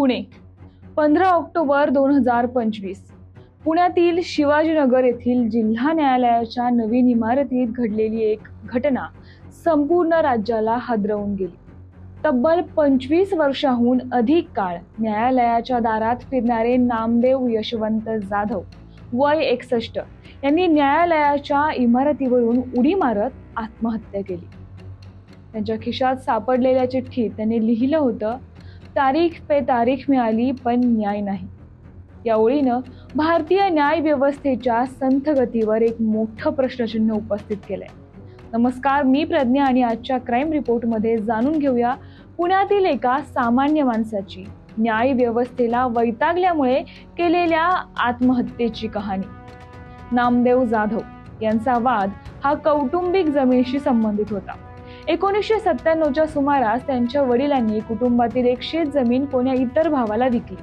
पुणे. पंधरा ऑक्टोबर दोन हजार पंचवीस. पुण्यातील शिवाजीनगर येथील जिल्हा न्यायालयाच्या नवीन इमारतीत घडलेली एक घटना संपूर्ण राज्याला हादरवून गेली. तब्बल पंचवीस वर्षाहून अधिक काळ न्यायालयाच्या दारात फिरणारे नामदेव यशवंत जाधव वय एकसष्ट यांनी न्यायालयाच्या इमारतीवरून उडी मारत आत्महत्या केली. त्यांच्या खिशात सापडलेल्या चिठ्ठीत त्यांनी लिहिलं होतं तारीख पे तारीख मिळाली पण न्याय नाही. या ओळीनं भारतीय न्याय व्यवस्थेच्या एक मोठं प्रश्नचिन्ह उपस्थित केलंय. नमस्कार मी प्रज्ञा आणि आजच्या क्राईम रिपोर्टमध्ये जाणून घेऊया पुण्यातील एका सामान्य माणसाची. न्याय व्यवस्थेला वैतागल्यामुळे केलेल्या आत्महत्येची कहाणी. नामदेव जाधव यांचा वाद हा कौटुंबिक जमिनीशी संबंधित होता. एकोणीसशे सत्त्याण्णवच्या सुमारास त्यांच्या वडिलांनी कुटुंबातील एक शेत जमीन कोण्या इतर भावाला विकली.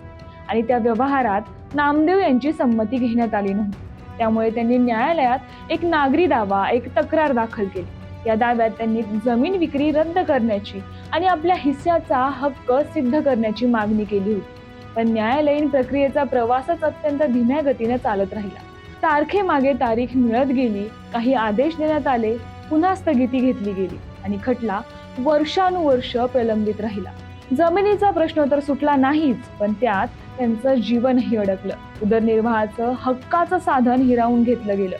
आणि त्या व्यवहारात नामदेव यांची संमती घेण्यात आली नव्हती. त्यामुळे त्यांनी न्यायालयात एक नागरी दावा एक तक्रार दाखल केली. या दाव्यात त्यांनी जमीन विक्री रद्द करण्याची आणि आपल्या हिस्स्याचा हक्क सिद्ध करण्याची मागणी केली होती. पण न्यायालयीन प्रक्रियेचा प्रवासच अत्यंत धीम्या गतीने चालत राहिला. तारखेमागे तारीख मिळत गेली काही आदेश देण्यात आले पुन्हा स्थगिती घेतली गेली. आणि खटला वर्षानुवर्ष प्रलंबित राहिला. जमिनीचा प्रश्न तर सुटला नाहीच पण त्यात त्यांचं जीवनही अडकलं. उदरनिर्वाहाचं हक्काचं साधन हिरावून घेतलं गेलं.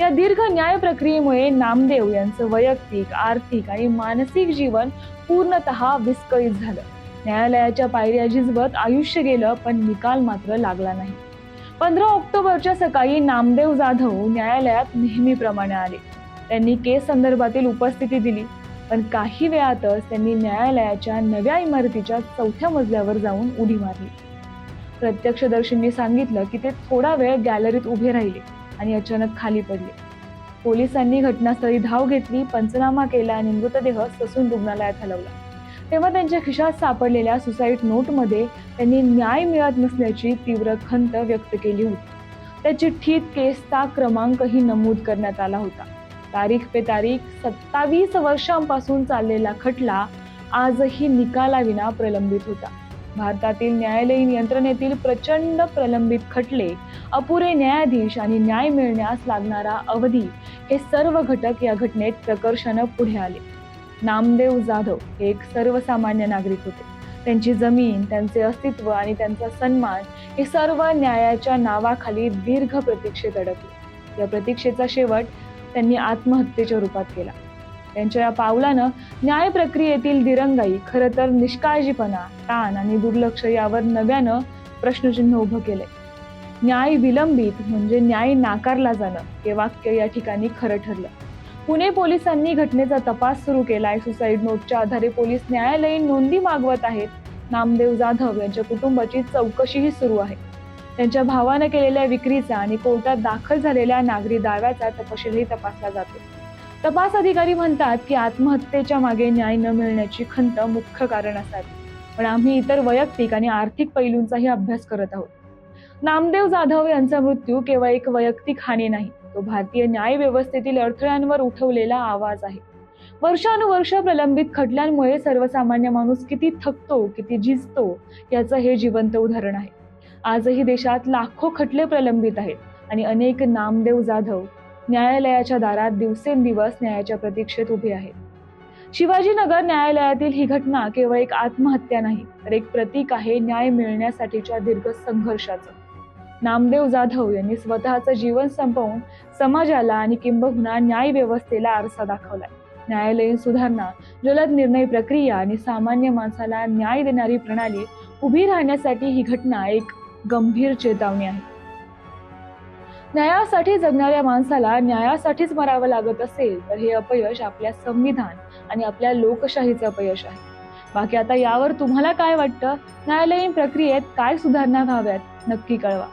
या दीर्घ न्याय प्रक्रियेमुळे नामदेव यांचं वैयक्तिक आर्थिक आणि मानसिक जीवन पूर्णतः विस्कळीत झालं. न्यायालयाच्या पायऱ्या झिजवत आयुष्य गेलं पण निकाल मात्र लागला नाही. पंधरा ऑक्टोबरच्या सकाळी नामदेव जाधव न्यायालयात नेहमीप्रमाणे आले. त्यांनी केस संदर्भातील उपस्थिती दिली. पण काही वेळातच त्यांनी न्यायालयाच्या नव्या इमारतीच्या चौथ्या मजल्यावर जाऊन उडी मारली. प्रत्यक्षदर्शींनी सांगितलं की ते थोडा वेळ गॅलरीत उभे राहिले आणि अचानक खाली पडले. पोलिसांनी घटनास्थळी धाव घेतली पंचनामा केला आणि मृतदेह ससून रुग्णालयात हलवला. तेव्हा त्यांच्या खिशात सापडलेल्या सुसाईड नोटमध्ये त्यांनी न्याय मिळत नसल्याची तीव्र खंत व्यक्त केली होती. त्याची ठीक केसचा क्रमांकही नमूद करण्यात आला होता. तारीख पे तारीख सत्तावीस वर्षांपासून चाललेला खटला आजही निकालाविना प्रलंबित होता. भारतातील न्यायालयीन यंत्रणेतील प्रचंड प्रलंबित खटले अपुरे न्यायाधीश आणि न्याय मिळण्यास लागणारा अवधी हे सर्व घटक या घटनेत प्रकर्षानं पुढे आले. नामदेव जाधव हे एक सर्वसामान्य नागरिक होते. त्यांची जमीन त्यांचे अस्तित्व आणि त्यांचा सन्मान हे सर्व न्यायाच्या नावाखाली दीर्घ प्रतीक्षेत अडकले. या प्रतीक्षेचा शेवट त्यांनी आत्महत्येच्या रूपात केला. त्यांच्या या पावलानं न्याय प्रक्रियेतील दिरंगाई खरं तर निष्काळजीपणा ताण आणि दुर्लक्ष यावर नव्यानं प्रश्नचिन्ह उभं केले न्याय विलंबित म्हणजे न्याय नाकारला जाणं हे वाक्य या ठिकाणी खरं ठरलं. पुणे पोलिसांनी घटनेचा तपास सुरू केलाय. सुसाईड नोटच्या आधारे पोलीस न्यायालयीन नोंदी मागवत आहेत. नामदेव जाधव यांच्या कुटुंबाची चौकशीही सुरू आहे. त्यांच्या भावानं केलेल्या विक्रीचा आणि कोर्टात दाखल झालेल्या नागरी दाव्याचा तपशीलही तपासला जातो. तपास अधिकारी म्हणतात की आत्महत्येच्या मागे न्याय न मिळण्याची खंत मुख्य कारण असावी. पण आम्ही इतर वैयक्तिक आणि आर्थिक पैलूंचाही अभ्यास करत आहोत. नामदेव जाधव यांचा मृत्यू केवळ एक वैयक्तिक हानी नाही तो भारतीय न्याय व्यवस्थेतील अडथळ्यांवर उठवलेला आवाज आहे. वर्षानुवर्ष प्रलंबित खटल्यांमुळे सर्वसामान्य माणूस किती थकतो किती झिजतो याचं हे जिवंत उदाहरण आहे. आजही देशात लाखो खटले प्रलंबित आहेत आणि अनेक नामदेव जाधव न्यायालयाच्या दारात दिवसेंदिवस न्यायाच्या प्रतीक्षेत उभे आहेत. शिवाजीनगर न्यायालयातील ही घटना केवळ एक आत्महत्या नाही तर एक प्रतीक आहे न्याय मिळण्यासाठीच्या दीर्घ संघर्षाचं. नामदेव जाधव यांनी स्वतःचं जीवन संपवून समाजाला आणि किंबहुना न्याय व्यवस्थेला आरसा दाखवलाय. न्यायालयीन सुधारणा जलद निर्णय प्रक्रिया आणि सामान्य माणसाला न्याय देणारी प्रणाली उभी राहण्यासाठी ही घटना एक गंभीर चेतावणी आहे. न्यायासाठी जगणाऱ्या माणसाला न्यायासाठीच मरावं लागत असेल तर हे अपयश आपल्या संविधान आणि आपल्या लोकशाहीचं अपयश आहे. बाकी आता यावर तुम्हाला काय वाटतं? न्यायालयीन प्रक्रियेत काय सुधारणा व्हाव्यात? नक्की कळवा.